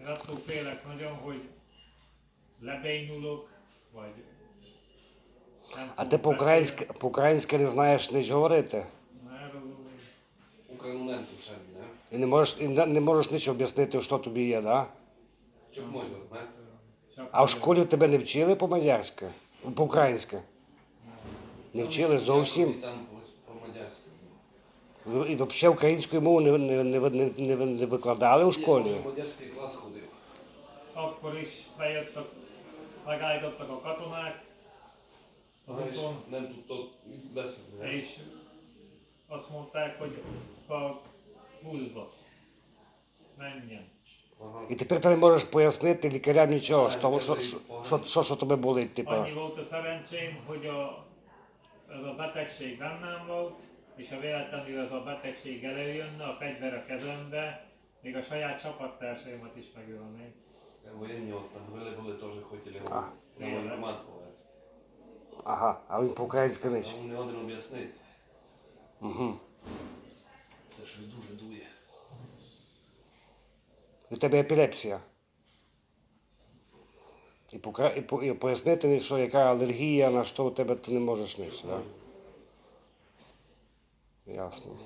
Én attól félek nagyon, hogy lebénulok, vagy nem А ти по-українськи, по-українськи не знаєш ніч говорити? beszélni. Не nem tud? І не можеш, і не не можеш нічого об'яснити, що тобі є, да? Magyar, nem? Csak А в школі тебе не вчили по-мадярськи? По-українськи? Не вчили зовсім? Там по- по-мадярськи. І взагалі українською мову не, не, не, не, не, не викладали у школі? мадярський клас ходив. Nem tudtok beszélni, és azt mondták, hogy a buszba menjen. Ага. І тепер ти не можеш пояснити лікарям нічого, що, що, що, що, що, що тебе болить, типа. Annyi volt a szerencsém, hogy a, ez a betegség bennem volt, és ha véletlenül ez a betegség előjönne, a fegyver a kezembe, még a saját csapattársaimat is megölnék. Воєнні там були, теж хотіли А. на воєнкомат повезти. Ага, а він по-українськи ніч. він не один об'яснити. Угу. Це щось дуже дує. У тебе епілепсія. І, покра... і, по... і пояснити, що яка алергія, на що у тебе ти не можеш ніч, да? Jasno.